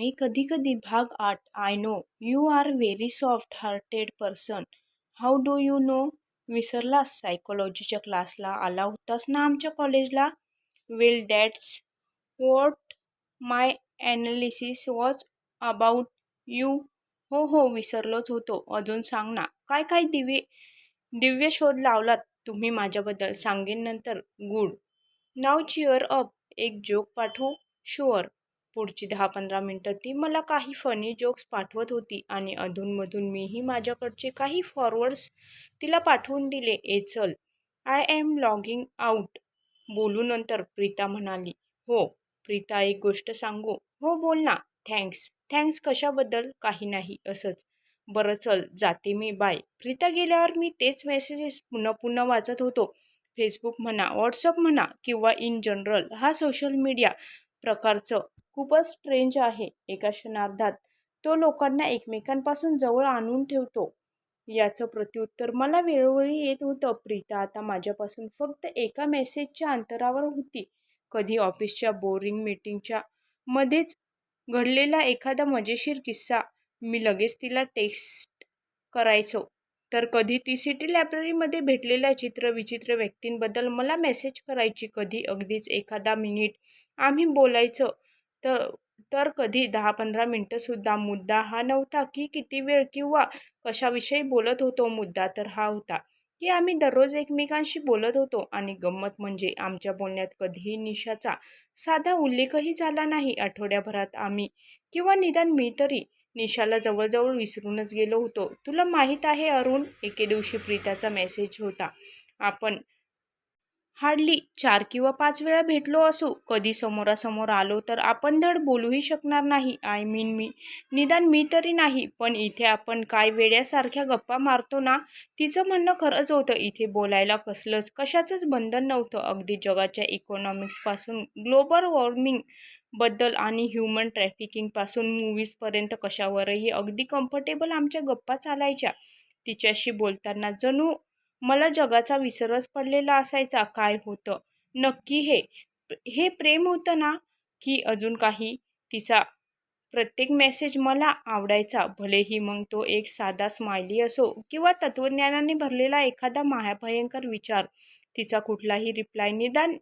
मी कधी कधी भाग आठ I know you are very soft hearted person how do you know विसरलास सायकोलॉजीच्या क्लासला आला होतास ना आमच्या कॉलेजला well that's what my analysis was about you हो हो विसरलोच होतो. अजून सांग ना. काय काय दिव्य दिव्य शोध लावलात तुम्ही माझ्याबद्दल? सांगेन नंतर. गुड नाव चिअर अप एक जोक पाठवू. शुअर पुढची दहा पंधरा मिनटं ती मला काही फनी जोक्स पाठवत होती आणि अधूनमधून मीही माझ्याकडचे काही फॉरवर्ड्स तिला पाठवून दिले. ए चल. आय एम लॉगिंग आउट बोलू नंतर प्रीता म्हणाली. हो प्रीता एक गोष्ट सांगू. हो बोल ना. थँक्स थँक्स कशाबद्दल? काही नाही. असंच. बरं चल. जाते मी. बाय प्रीता गेल्यावर मी तेच मेसेजेस पुन्हा पुन्हा वाचत होतो. फेसबुक म्हणा व्हॉट्सअप म्हणा किंवा इन जनरल हा सोशल मीडिया प्रकारचं खूपच स्ट्रेंज आहे एका क्षणार्धात. तो लोकांना एकमेकांपासून जवळ आणून ठेवतो. याचं प्रत्युत्तर मला वेळोवेळी येत होतं. प्रीता आता माझ्यापासून फक्त एका मेसेजच्या अंतरावर होती. कधी ऑफिसच्या बोरिंग मीटिंगच्या मध्येच घडलेला एखादा मजेशीर किस्सा. मी लगेच तिला टेक्स्ट करायचो. तर कधी ती सिटी लायब्ररीमध्ये भेटलेल्या चित्रविचित्र व्यक्तींबद्दल मला मेसेज करायची. कधी अगदीच एखादा मिनिट आम्ही बोलायचं. तर तर कधी दहा पंधरा मिनटंसुद्धा मुद्दा हा नव्हता की किती वेळ किंवा कशाविषयी बोलत होतो मुद्दा तर हा होता की आम्ही दररोज एकमेकांशी बोलत होतो आणि गंमत म्हणजे आमच्या बोलण्यात कधीही निशाचा साधा उल्लेखही झाला नाही. आठवड्याभरात आम्ही किंवा निदान मी तरी निशाला जवळजवळ विसरूनच गेलो होतो. तुला माहीत आहे अरुण एके दिवशी प्रीताचा मेसेज होता आपण हार्डली चार किंवा पाच वेळा भेटलो असू कधी समोरासमोर आलो तर आपण धड बोलूही शकणार नाही. आय मीन मी. निदान मी तरी नाही पण इथे आपण काय वेड्यासारख्या गप्पा मारतो ना तिचं म्हणणं खरंच होतं. इथे बोलायला कसलंच कशाचंच बंधन नव्हतं. अगदी जगाच्या इकॉनॉमिक्सपासून ग्लोबल वॉर्मिंगबद्दल आणि ह्युमन ट्रॅफिकिंगपासून मूवीजपर्यंत कशावरही अगदी कम्फर्टेबल आमच्या गप्पा चालायच्या. तिच्याशी बोलताना जणू मला जगाचा विसरच पडलेला असायचा. काय होतं? नक्की हे. हे प्रेम होतं ना की अजून काही? तिचा प्रत्येक मेसेज मला आवडायचा. भलेही मग तो एक साधा स्माइली असो किंवा तत्त्वज्ञानाने भरलेला एखादा महाभयंकर विचार. तिचा कुठलाही रिप्लाय निदान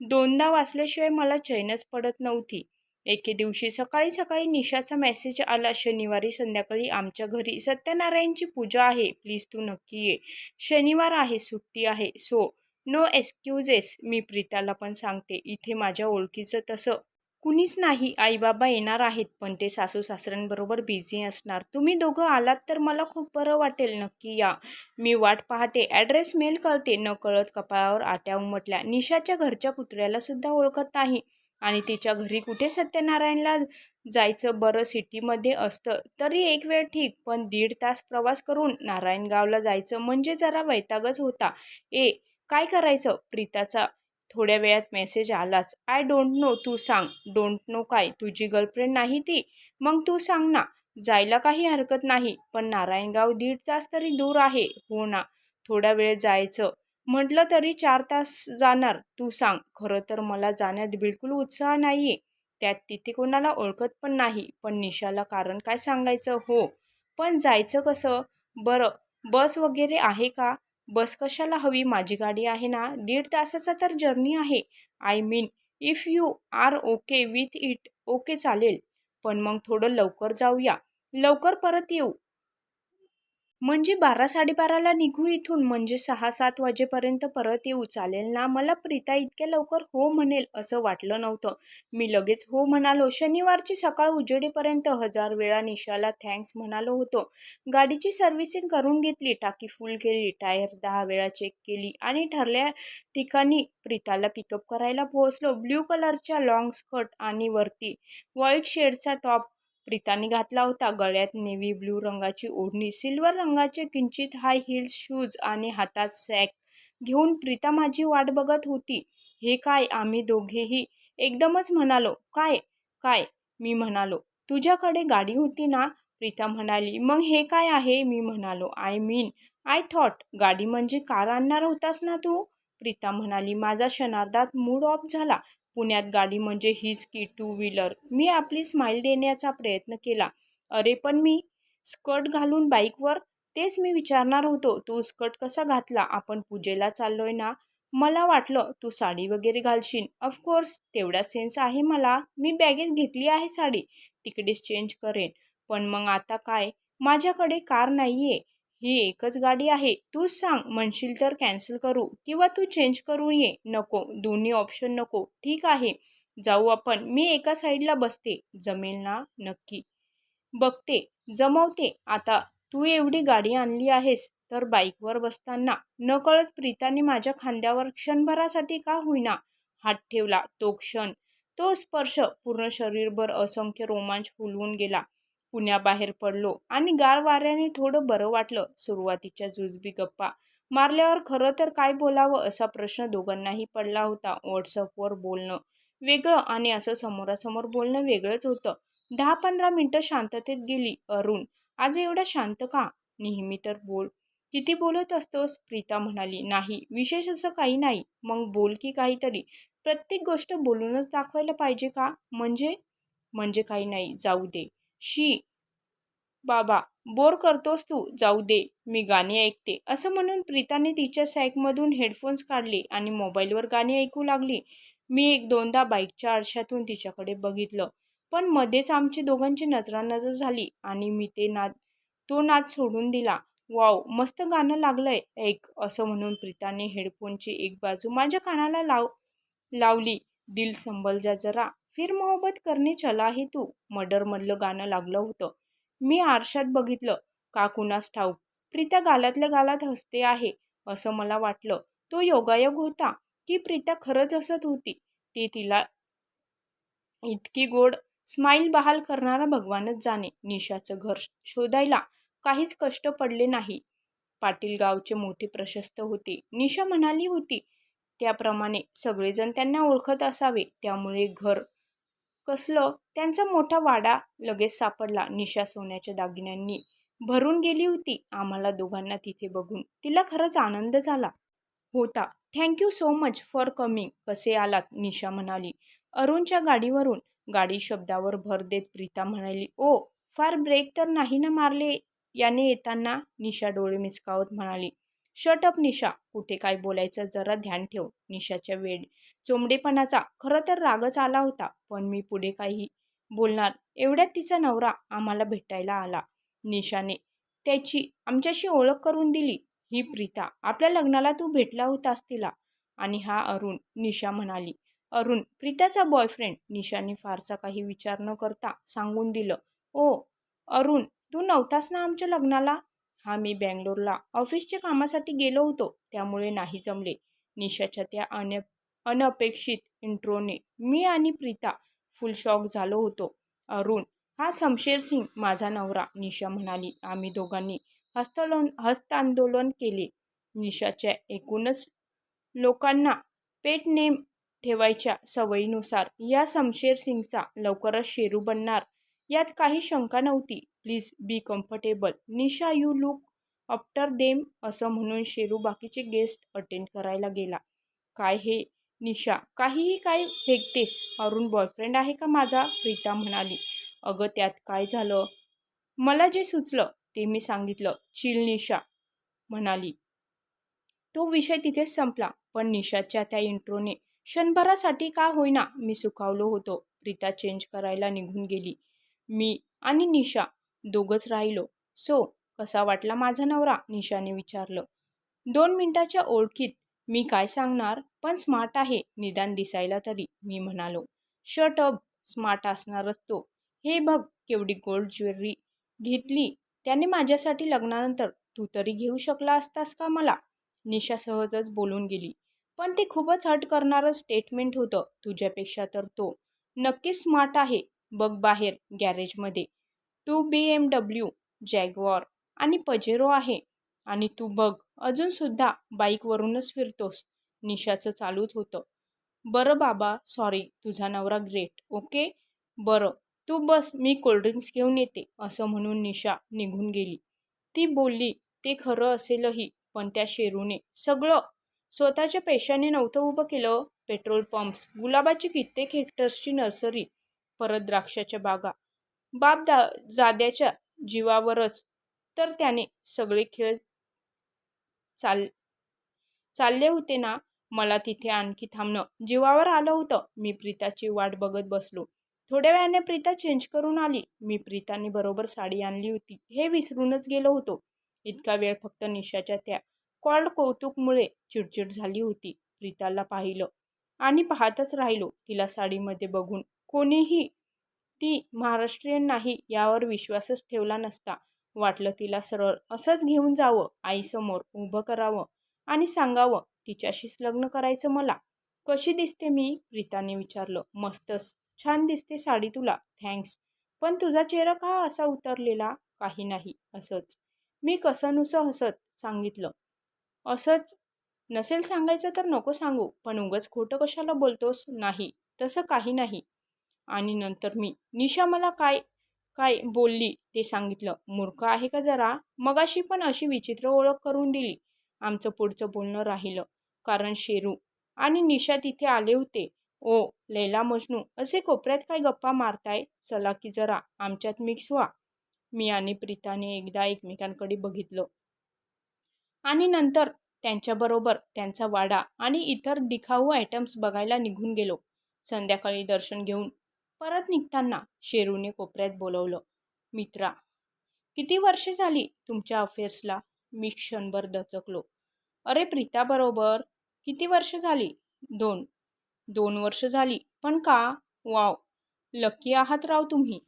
दोनदा वाचल्याशिवाय मला चैनच पडत नव्हती. एके दिवशी सकाळी सकाळी निशाचा मेसेज आला शनिवारी संध्याकाळी आमच्या घरी सत्यनारायणची पूजा आहे. प्लीज तू नक्की ये. शनिवार आहे सुट्टी आहे. सो नो एक्सक्युजेस मी प्रीताला पण सांगते इथे माझ्या ओळखीचं तसं कुणीच नाही. आई बाबा येणार आहेत पण ते सासू सासऱ्यांबरोबर बिझी असणार. तुम्ही दोघं आलात तर मला खूप बरं वाटेल. नक्की या. मी वाट पाहते. ॲड्रेस मेल करते न कळत कपाळावर आट्या उमटल्या. निशाच्या घरच्या कुत्र्याला सुद्धा ओळखत नाही. आणि तिच्या घरी कुठे सत्यनारायणला जायचं? बरं सिटीमध्ये असतं. तरी एक वेळ ठीक पण दीड तास प्रवास करून नारायणगावला जायचं म्हणजे जरा वैतागच होता. ए काय करायचं? प्रीताचा थोड्या वेळात मेसेज आलाच. आय डोंट नो तू सांग. डोंट नो काय? तुझी गर्लफ्रेंड नाही ती? मग तू सांग ना. जायला काही हरकत नाही पण नारायणगाव दीड तास तरी दूर आहे. हो ना. थोडा वेळ जायचं. म्हटलं तरी चार तास जाणार. तू सांग. खरं तर मला जाण्यात बिलकुल उत्साह नाही आहे त्यात तिथे कोणाला ओळखत पण नाही. पण निशाला कारण काय सांगायचं? हो. पण जायचं कसं? बरं. बस वगैरे आहे का? बस कशाला हवी? माझी गाडी आहे ना? दीड तासाचा तर जर्नी आहे. I mean if you are okay with it okay चालेल. पण मग थोडं लवकर जाऊया. लवकर परत येऊ. म्हणजे बारा साडेबाराला निघू इथून म्हणजे सहा सात वाजेपर्यंत परत येऊ. चालेल ना? मला प्रीता इतक्या लवकर हो म्हणेल असं वाटलं नव्हतं. मी लगेच हो म्हणालो. शनिवारची सकाळ उजेडेपर्यंत हजार वेळा निशाला थँक्स म्हणालो होतो. गाडीची सर्व्हिसिंग करून घेतली. टाकी फुल केली. टायर दहा वेळा चेक केली आणि ठरल्या ठिकाणी प्रीताला पिकअप करायला पोहोचलो. ब्ल्यू कलरच्या लॉंग स्कर्ट आणि वरती व्हाईट शेडचा टॉप प्रीताने घातला होता. गळ्यात नेव्ही ब्लू रंगाची ओढणी सिल्वर रंगाचे किंचित हाय हिल्स शूज आणि हातात सॅक घेऊन प्रीता माझी वाट बघत होती. हे काय? आम्ही दोघेही एकदमच म्हणालो काय? काय? मी म्हणालो तुझ्याकडे गाडी होती ना? प्रीता म्हणाली मग हे काय आहे? मी म्हणालो आय मीन आय थॉट गाडी म्हणजे कार आणणार होतास ना तू? प्रीता म्हणाली माझा क्षणार्धात मूड ऑफ झाला. पुण्यात गाडी म्हणजे हीच की टू व्हीलर मी आपली स्माईल देण्याचा प्रयत्न केला. अरे पण मी स्कर्ट घालून बाईकवर? तेच मी विचारणार होतो. तू स्कर्ट कसा घातला? आपण पूजेला चाललोय ना? मला वाटलं तू साडी वगैरे घालशील. ऑफकोर्स तेवढा सेन्स आहे मला. मी बॅगेत घेतली आहे साडी. तिकडेच चेंज करेन. पण मग आता काय? माझ्याकडे कार नाहीये. ही एकच गाडी आहे. तूच सांग म्हणशील तर कॅन्सल करू किंवा तू चेंज करू ये. नको दोन्ही ऑप्शन नको. ठीक आहे. जाऊ आपण. मी एका साईडला बसते. जमेल ना? नक्की. बघते. जमवते. आता तू एवढी गाडी आणली आहेस तर बाईकवर बसताना. नकळत प्रीताने माझ्या खांद्यावर क्षणभरासाठी का होईना हात ठेवला. तो क्षण तो स्पर्श पूर्ण शरीरभर असंख्य रोमांच फुलवून गेला. पुण्याबाहेर पडलो आणि गार वाऱ्याने थोडं बरं वाटलं. सुरुवातीच्या जुजबी गप्पा मारल्यावर खरं तर काय बोलावं असा प्रश्न दोघांनाही पडला होता. व्हॉट्सअपवर बोलणं वेगळं आणि असं समोरासमोर बोलणं वेगळंच होतं. दहा पंधरा मिनटं शांततेत गेली. अरुण आज एवढा शांत का? नेहमी तर बोल. किती बोलत असतोस? प्रीता म्हणाली. नाही विशेष असं काही नाही. मग बोल की काहीतरी. प्रत्येक गोष्ट बोलूनच दाखवायला पाहिजे का? म्हणजे? म्हणजे काही नाही. जाऊ दे. शी. बाबा बोर करतोस तू जाऊ दे मी गाणी ऐकते. असं म्हणून प्रीताने तिच्या सॅकमधून हेडफोन्स काढले आणि मोबाईलवर गाणी ऐकू लागली. मी एक दोनदा बाईकच्या आरशातून तिच्याकडे बघितलं पण मध्येच आमची दोघांची नजरानजर झाली आणि मी ते नाद तो नाद सोडून दिला. वाव मस्त गाणं लागलंय ऐक असं म्हणून प्रीताने हेडफोनची एक बाजू माझ्या कानाला लाव लावली. दिल संभल जा जरा. फिर मोहब्बत करणे चला हे तू मर्डरमधलं गाणं लागलं होतं. मी आरशात बघितलं का कुणास ठाऊक प्रीता गालातल्या गालात हसते आहे असं मला वाटलं. तो योगायोग होता की प्रीता खरंच हसत होती. ती तिला इतकी गोड स्माईल बहाल करणारा भगवानच जाणे निशाचं घर शोधायला काहीच कष्ट पडले नाही. पाटील गावचे मोठे प्रशस्त होते. निशा म्हणाली होती त्याप्रमाणे सगळेजण त्यांना ओळखत असावे त्यामुळे घर कसलं त्यांचा मोठा वाडा लगेच सापडला निशा सोन्याच्या दागिन्यांनी. भरून गेली होती आम्हाला दोघांना तिथे बघून. तिला खरंच आनंद झाला. होता. Thank you so much for coming कसे आलात? निशा म्हणाली. अरुणच्या गाडीवरून. गाडी शब्दावर भर देत प्रीता म्हणाली ओ फार ब्रेक तर नाही ना मारले? याने येताना निशा डोळे मिचकावत म्हणाली शट अप निशा कुठे काय बोलायचं जरा ध्यान ठेव. निशाच्या वेळ चोंबडेपणाचा खरं तर रागच आला होता पण मी पुढे काही बोलणार. एवढ्यात तिचा नवरा आम्हाला भेटायला आला. निशाने त्याची आमच्याशी ओळख करून दिली. ही प्रीता आपल्या लग्नाला तू भेटला होतास तिला. आणि हा अरुण निशा म्हणाली. अरुण प्रीताचा बॉयफ्रेंड निशाने फारसा काही विचार न करता सांगून दिलं. ओ अरुण तू नव्हतास ना आमच्या लग्नाला? हा मी बँगलोरला ऑफिसच्या कामासाठी गेलो होतो त्यामुळे नाही जमले. निशाच्या त्या अन अनपेक्षित इंट्रोने मी आणि प्रीता फुल शॉक झालो होतो. अरुण हा शमशेर सिंग माझा नवरा निशा म्हणाली. आम्ही दोघांनी हस्तांदोलन हस्तांदोलन केले. निशाच्या एकूणच लोकांना पेट नेम ठेवायच्या सवयीनुसार या शमशेर सिंगचा लवकरच शेरू बनणार. यात काही शंका नव्हती. Please be comfortable Nisha you look after them असं म्हणून शेरू बाकीचे गेस्ट अटेंड करायला गेला. काय हे निशा? काहीही काय फेकतेस? अरुण बॉयफ्रेंड आहे का माझा? प्रीता म्हणाली. अगं त्यात काय झालं? मला जे सुचलं ते मी सांगितलं. चिल निशा म्हणाली. तो विषय तिथेच संपला पण निशाच्या त्या इंट्रोने क्षणभरासाठी का होईना मी सुखावलो होतो. प्रीता चेंज करायला निघून गेली. मी आणि निशा दोघंच राहिलो. सो कसा वाटला माझा नवरा? निशाने विचारलं. दोन मिनिटाच्या ओळखीत. मी काय सांगणार? पण स्मार्ट आहे निदान दिसायला तरी मी म्हणालो. शर्ट अप स्मार्ट असणारच तो. हे बघ केवढी गोल्ड ज्वेलरी घेतली. त्याने माझ्यासाठी लग्नानंतर तू तरी घेऊ शकला असतास का मला? निशा सहजच बोलून गेली. पण ते खूपच हट करणारं स्टेटमेंट होतं तुझ्यापेक्षा तर तो. नक्कीच स्मार्ट आहे. बघ बाहेर गॅरेजमध्ये. Two B M W Jaguar आणि पजेरो आहे. आणि तू बघ अजूनसुद्धा बाईकवरूनच फिरतोस. निशाचं चालूच होतं. बरं बाबा सॉरी तुझा नवरा ग्रेट ओके बरं तू बस मी कोल्ड्रिंक्स घेऊन येते असं म्हणून निशा निघून गेली. ती बोलली ते खरं असेलही पण त्या शेरूने सगळं. स्वतःच्या पेशाने नव्हतं उभं केलं. पेट्रोल पंप्स गुलाबाची कित्येक हेक्टर्सची नर्सरी परत द्राक्षाच्या बागा बापदा जाद्याच्या जीवावरच. तर त्याने सगळे खेळ चाल चालले होते ना? मला तिथे आणखी थांबणं. जीवावर आलं होतं. मी प्रीताची वाट बघत बसलो. थोड्या वेळाने प्रीता चेंज करून आली. मी प्रीताने बरोबर साडी आणली होती. हे विसरूनच गेलो होतो. इतका वेळ फक्त निशाच्या त्या कॉल्ड कौतुकमुळे चिडचिड झाली होती. प्रीताला पाहिलं. आणि पाहतच राहिलो. तिला साडीमध्ये बघून कोणीही ती महाराष्ट्रीयन नाही यावर विश्वासच ठेवला नसता. वाटलं तिला सरळ असंच घेऊन जावं आईसमोर उभं करावं आणि सांगावं तिच्याशीच लग्न करायचं मला? कशी दिसते मी? प्रीताने विचारलं. मस्तच. छान दिसते साडी तुला. थँक्स. पण तुझा चेहरा का असा उतरलेला? काही नाही. असंच. मी कसनुसं हसत सांगितलं. असंच? नसेल सांगायचं तर नको सांगू. पण उगच खोटं कशाला बोलतोस? नाही. तसं काही नाही. आणि नंतर मी. निशा मला काय काय बोलली ते सांगितलं. मूर्ख आहे का जरा? मगाशी पण अशी विचित्र ओळख करून दिली. आमचं पुढचं बोलणं राहिलं. कारण शेरू आणि निशा तिथे आले होते. ओ लैला मजनू असे कोपऱ्यात काय गप्पा मारताय? चला की जरा आमच्यात मिक्स व्हा. मी आणि प्रीताने एकदा एकमेकांकडे बघितलं. आणि नंतर त्यांच्याबरोबर त्यांचा वाडा आणि इतर दिखाऊ आयटम्स बघायला निघून गेलो. संध्याकाळी दर्शन घेऊन परत निघताना शेरूने कोपऱ्यात बोलवलं मित्रा किती वर्षे झाली तुमच्या अफेअर्सला मी क्षणभर दचकलो. अरे प्रीताबरोबर किती वर्ष झाली? दोन. दोन वर्ष झाली. पण का? वाव. लकी आहात राव तुम्ही.